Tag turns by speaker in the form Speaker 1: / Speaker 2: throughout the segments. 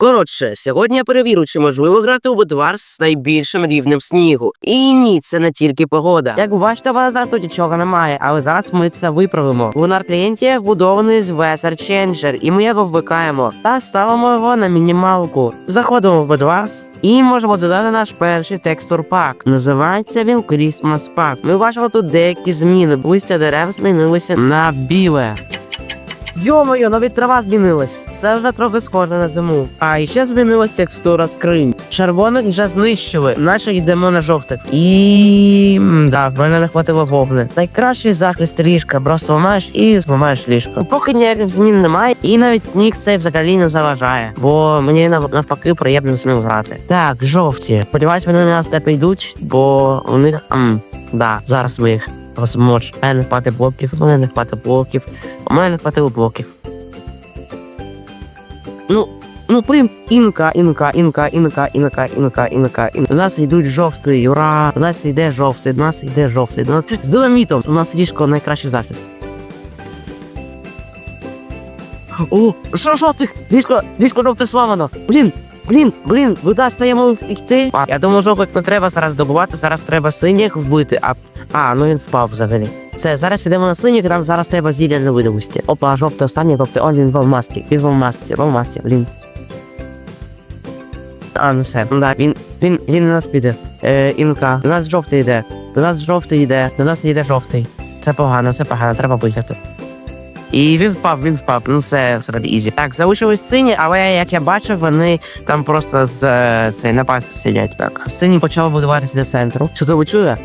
Speaker 1: Коротше, сьогодні я перевірю, чи можливо грати у Bedwars з найбільшим рівнем снігу. І ні, це не тільки погода. Як бачите, вас зараз тут нічого немає, але зараз ми це виправимо. Лунар клієнті вбудований з Weather Changer, і ми його вмикаємо та ставимо його на мінімалку. Заходимо в Bedwars і можемо додати наш перший текстур пак. Називається він Christmas Pack. Ми бачимо тут деякі зміни. Листя дерев змінилися на біле. Йо-моє, навіть трава змінилась. Це вже трохи схоже на зиму. А ще змінилась текстура скринь. Червоних вже знищили, наче йдемо на жовтих. І да, в мене не хватило вогни. Найкращий захист ліжка, просто ламаєш і зламаєш ліжко. Поки ніяких змін немає, і навіть сніг цей взагалі не заважає, бо мені навпаки приємно з ним грати. Так, жовті. Сподіваюсь, вони на нас не прийдуть, бо у них ам, да, зараз ми їх розмоч. У не хватить блоків, у мене не хватить блоків. У мене не хватило блоків. Ну, ну прям інка, інка, інка, інка, інка, інка, інка, інка. У нас йдуть жовтий, ура! У нас йде жовтий, у нас йде жовтий. У нас... З динамітом у нас ліжко найкращий захист. О, що жовтих? Ліжко, ліжко жовте славано. Блін, блін, блін, вода стаємо йти. Я думаю, жовтих не треба зараз добувати, зараз треба синіх вбити, а а, ну він впав взагалі. Все, зараз йдемо на синіх, і там зараз треба зілля невидимості. Опа, жовтий останній, тобто он він в масці. Він в масці, в масці, блін. А, ну все, да, він, він, він на нас піде. Е, інка, до нас жовтий йде. До нас жовтий йде, до нас йде жовтий. Це погано, це погано, треба виїхати. І він впав, він впав, ну все серед ізі. Так, залишились сині, але як я бачив, вони там просто з е, цей напасти сидять. Так. Сині почали будуватися до центру. Що ви чує?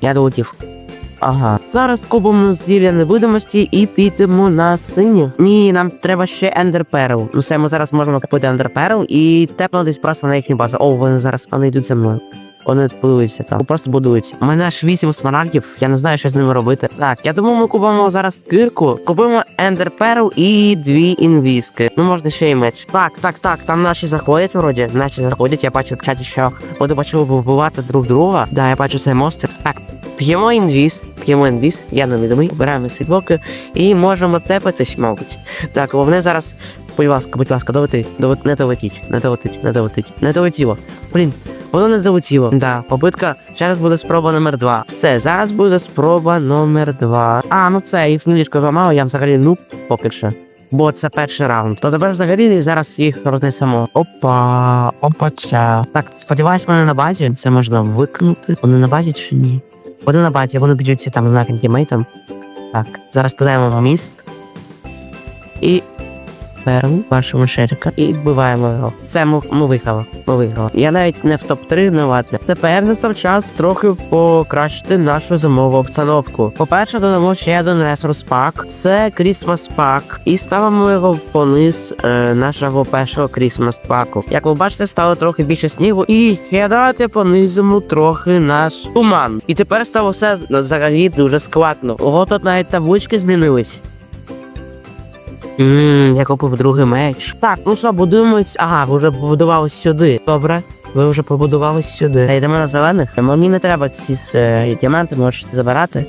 Speaker 1: Я долетів. Ага. Зараз купимо зілля невидимості і підемо на синю. Ні, нам треба ще ендерперл. Ну все, ми зараз можемо купити ендерперл і тепнутись просто на їхню базу. О, вони зараз вони йдуть за мною. Вони будуються там. Просто будуються. У мене аж 8 смарагдів, я не знаю, що з ними робити. Так, я думаю, ми купимо зараз кирку, купимо ендерперл і дві інвіски. Ну можна ще й меч. Так, так, так, там наші заходять вроді. Наші заходять, я бачу в чаті, що вони почали вбивати друг друга. Да, я бачу цей монстр. Так, П'ємо інвіз, п'ємо інвіз, я невідомий, обираємо сідлоки і можемо тепатись, мабуть. Так, головне зараз, будь ласка, будь ласка, долети, долет, не долетіть, не долетіть, не долетіть, не долетіло. Блін, воно не долетіло. Да, попитка, зараз буде спроба номер два. Все, зараз буде спроба номер два. А, ну це, і фнилічко зламало, я взагалі ну поки що. Бо це перший раунд. То тепер взагалі зараз їх рознесемо. Опа, опача. Так, сподіваюсь, вони на базі. Це можна викнути. Вони на базі чи ні? Вони на базі, вони б'ються там на кінтімейтом. Так, зараз додаємо міст. І беремо вашого шерика і вбиваємо його. Це ми, ми виграли. Ми виграли. Я навіть не в топ-3, ну ладно. Тепер настав час трохи покращити нашу зимову обстановку. По-перше, додамо ще один ресурс пак. Це Christmas пак. І ставимо його пониз е, нашого першого Christmas паку. Як ви бачите, стало трохи більше снігу. І ще давайте понизимо трохи наш туман. І тепер стало все взагалі дуже складно. Ого, тут навіть таблички змінились. Ммм, я купив другий меч. Так, ну що, будуємось. Ага, ви вже побудували сюди. Добре. Ви вже побудувались сюди. Та йдемо на зелених. Мені не треба ці е, діаманти, можете забирати.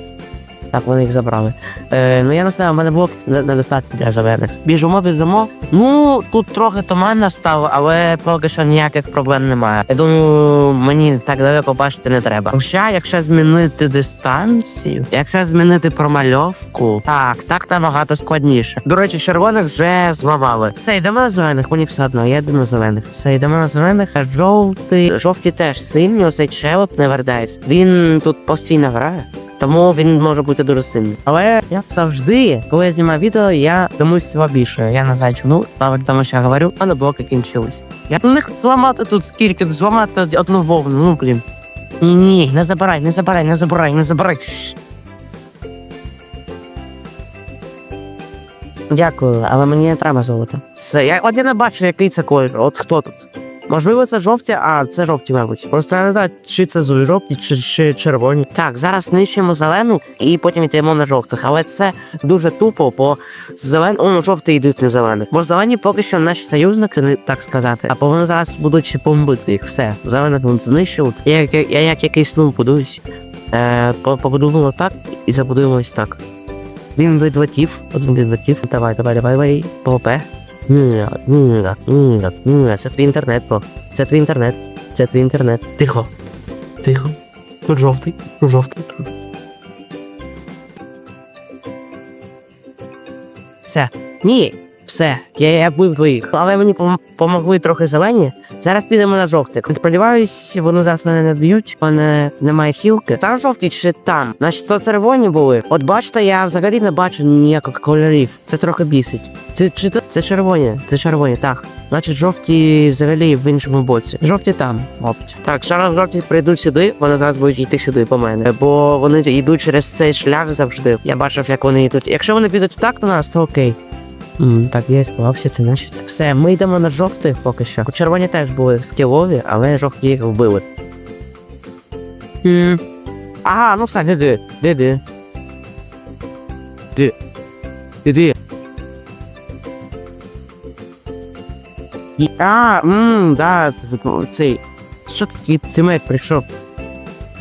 Speaker 1: Так, вони їх забрали. Е, ну я не знаю, в мене блоків недостатньо для зелених. Біжимо, біжимо. Ну, тут трохи туманно стало, але поки що ніяких проблем немає. Я думаю, мені так далеко бачити не треба. Хоча, якщо змінити дистанцію, якщо змінити промальовку, так, так набагато складніше. До речі, червоних вже зламали. Все, йдемо на зелених, мені все одно, я йду на зелених. Все, йдемо на зелених, а жовтий. Жовті теж сильні, оцей челоп не вердається. Він тут постійно грає. Тому він може бути дуже сильний. Але як завжди, коли я знімаю відео, я комусь слабіше. Я не знаю чому, мабуть, тому що я говорю, а не блоки кінчились. Я не них зламати тут скільки, зламати одну вовну, ну блін. Ні, ні, не забирай, не забирай, не забирай, не забирай. Дякую, але мені не треба золото. Це я от я не бачу, який це колір. От хто тут? Можливо, це жовті, а це жовті, мабуть. Просто я не знаю, чи це жовті, чи, чи червоні. Так, зараз знищуємо зелену і потім йдемо на жовтих. Але це дуже тупо, бо зелен... О, жовті йдуть на зелених. Бо зелені поки що наші союзники, так сказати. А вони зараз будуть бомбити їх. Все. Зелених тут знищують. Я, я, я як якийсь лун будуюсь. Е, по- побудуємо так і забудуємо ось так. Він відлетів, один відлетів. Давай, давай, давай, давай. ПВП. Це твій інтернет, бо. Це твій інтернет. Це твій інтернет. Тихо. Тихо. Тут жовтий, тут жовтий. тут. Все. Ні. Все, я, я був двоїх. Але мені пом- помогли трохи зелені. Зараз підемо на жовтий. Сподіваюсь, вони зараз мене не б'ють, мене немає хілки. Там жовті чи там? Значить, то червоні були. От бачите, я взагалі не бачу ніяких кольорів. Це трохи бісить. Це чи це червоні? Це червоні, так. Значить, жовті взагалі в іншому боці. Жовті там, мабуть. Так, зараз жовті прийдуть сюди, вони зараз будуть йти сюди по мене. Бо вони йдуть через цей шлях завжди. Я бачив, як вони йдуть. Якщо вони підуть так до нас, то окей. М, так, я склався, це наші це. Все, ми йдемо на жовтих поки що. Червоні теж були скілові, але жовті їх вбили. М. Ага, ну все, гиги, гиги. Ди. І- А, мм, да, цей. Що це твій цимет прийшов?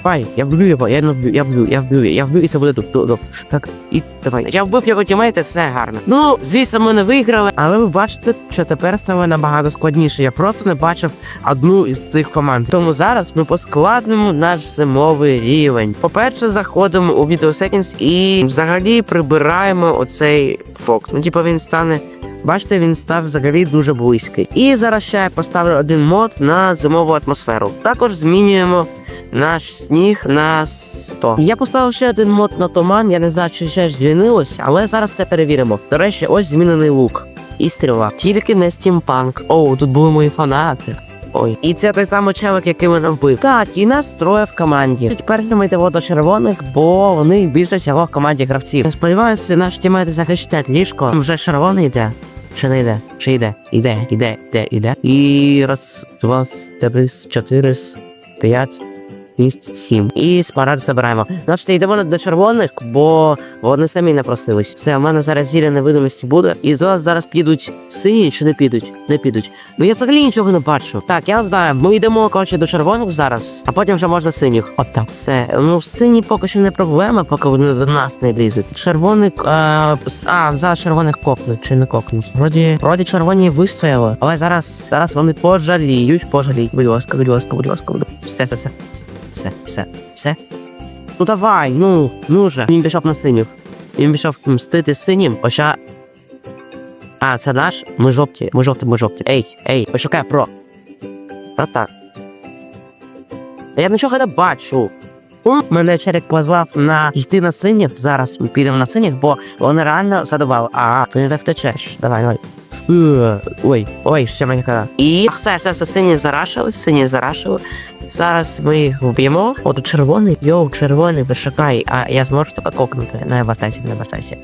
Speaker 1: Пай, я вб'ю його, я не вб'ю, я вб'ю, я вб'ю, я вб'ю, і це буде тут. Так, і давай. Я вбив його тімейти, все гарно. Ну, звісно, ми не виграли, але ви бачите, що тепер стало набагато складніше. Я просто не бачив одну із цих команд. Тому зараз ми поскладнемо наш зимовий рівень. По-перше, заходимо у Video Seconds і взагалі прибираємо оцей фок. Ну, типу, він стане. Бачите, він став взагалі дуже близький. І зараз ще я поставлю один мод на зимову атмосферу. Також змінюємо наш сніг на 100. Я поставив ще один мод на туман. Я не знаю, чи ще змінилось, але зараз це перевіримо. До речі, ось змінений лук. І стріла. Тільки не стімпанк. Оу, тут були мої фанати. Ой, і це той самий челик, який мене вбив. Так, і нас троє в команді. Тепер ми йдемо до червоних, бо вони більше всього в команді гравців. Сподіваюся, наші тімейти захищають ліжко. Вже червоний йде. Чи не йде? Чи йде? Іде, іде, іде, іде. І раз, два, три, чотири, п'ять. 6, 7. І смарагд забираємо. Значить, йдемо до червоних, бо вони самі не просились. Все, в мене зараз зілля невидимості буде. І зараз зараз підуть сині чи не підуть? Не підуть. Ну я взагалі нічого не бачу. Так, я знаю. Ми йдемо коротше до червоних зараз, а потім вже можна синіх. От так. Все. Ну сині поки що не проблема, поки вони до нас не лізуть. Червоний. А, с- а зараз червоних копнуть чи не копнуть. Вроді, вроді червоні вистояли, але зараз, зараз вони пожаліють, пожаліють. Будь ласка, будь ласка, будь ласка, будь ласка. Все, все, все. Все, все, все. Ну давай, ну, ну же. Він пішов на синіх. Він пішов мстити синім, хоча. А, це наш? Ми жовті, ми жовті, ми жовті. Ей, ей, почекай, про. Про так. Я нічого не бачу. Мене черик позвав на йти на синіх. Зараз ми підемо на синіх, бо вони реально задавали. А, ти не втечеш. Давай, давай. Е, Ой, ой, ще мені казав. І все, все, все, сині зарашили, сині зарашили. Зараз ми їх вб'ємо. От червоний, йоу, червоний, почекай, а я зможу тебе кокнути. Не вертайся, не вертайся.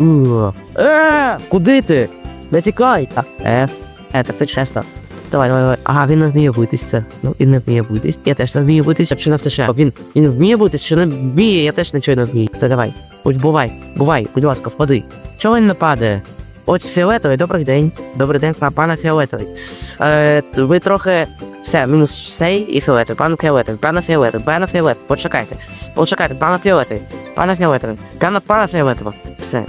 Speaker 1: Е, Е, куди ти? Не тікай. Е, е, так ти чесно. Давай, давай, давай. Ага, він не вміє битися. Ну, він не вміє битись. Я теж не вмію битися, чи не втече. Він, він вміє битись, чи не вміє, я теж нічого не вмію. Все, давай. Будь бувай, бувай, будь ласка, впади. Чого він не падає? Ось фіолетовий, добрий день. Добрий день, па- пане фіолетовий. Е, ви трохи. Все, мінус цей і фіолетовий. Пане фіолетовий, пане фіолетовий, пане фіолетовий. Почекайте. Почекайте, пане фіолетовий. Пане фіолетовий. Пане, пане фіолетовий. Все.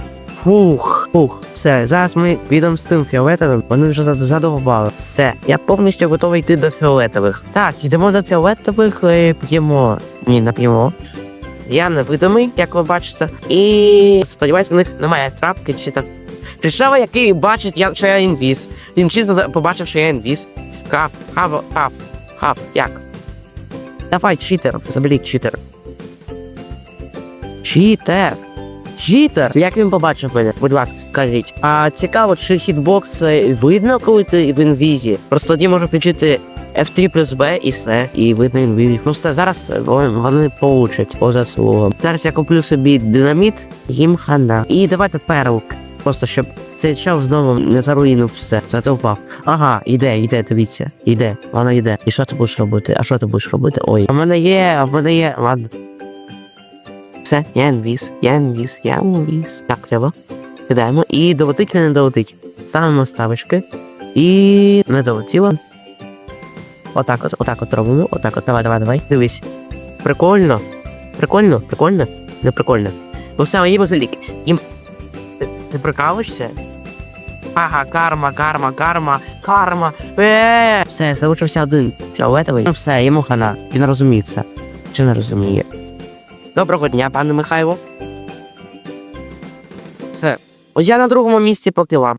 Speaker 1: Фух, фух, все, зараз ми підемо з тим фіолетовим, вони вже зад- задовбали. Все, я повністю готовий йти до фіолетових. Так, йдемо до фіолетових, е, п'ємо. Ні, не п'ємо. Я невидимий, як ви бачите. І сподіваюсь, в них немає трапки чи так. Прийшов, який бачить, що я інвіз. Він чесно побачив, що я інвіз. Хав, хав, хав, хав, як? Давай, читер, заберіть читер. Читер. Читер. Як він побачив мене? Будь ласка, скажіть. А цікаво, чи хітбокс е, видно, коли ти в інвізі? Просто тоді можу включити F3 плюс B і все, і видно інвізів. Ну все, зараз е, вони получать по заслугам. Зараз я куплю собі динаміт, їм хана. І давайте перл. Просто щоб цей чел знову не заруїнив все. Зато впав. Ага, іде, іде, дивіться. Іде, вона йде. І що ти будеш робити? А що ти будеш робити? Ой. А в мене є, а в мене є. Ладно. Все, я інвіз, я інвіз, я інвіз. Так, треба. Кидаємо. І долетить, не долетить. Ставимо ставочки. І не долетіло. Отак от, отак от робимо. Отак от, давай, давай, давай. Дивись. Прикольно. Прикольно, прикольно, не прикольно. Ну все, їм залік. Їм. Ти, прикалуєшся? Ага, карма, карма, карма, карма. Е, все, залишився один фіолетовий. Ну все, йому хана. Він розуміє це. Чи не розуміє? Доброго дня, пане Михайло. Все. Ось я на другому місці поки вам.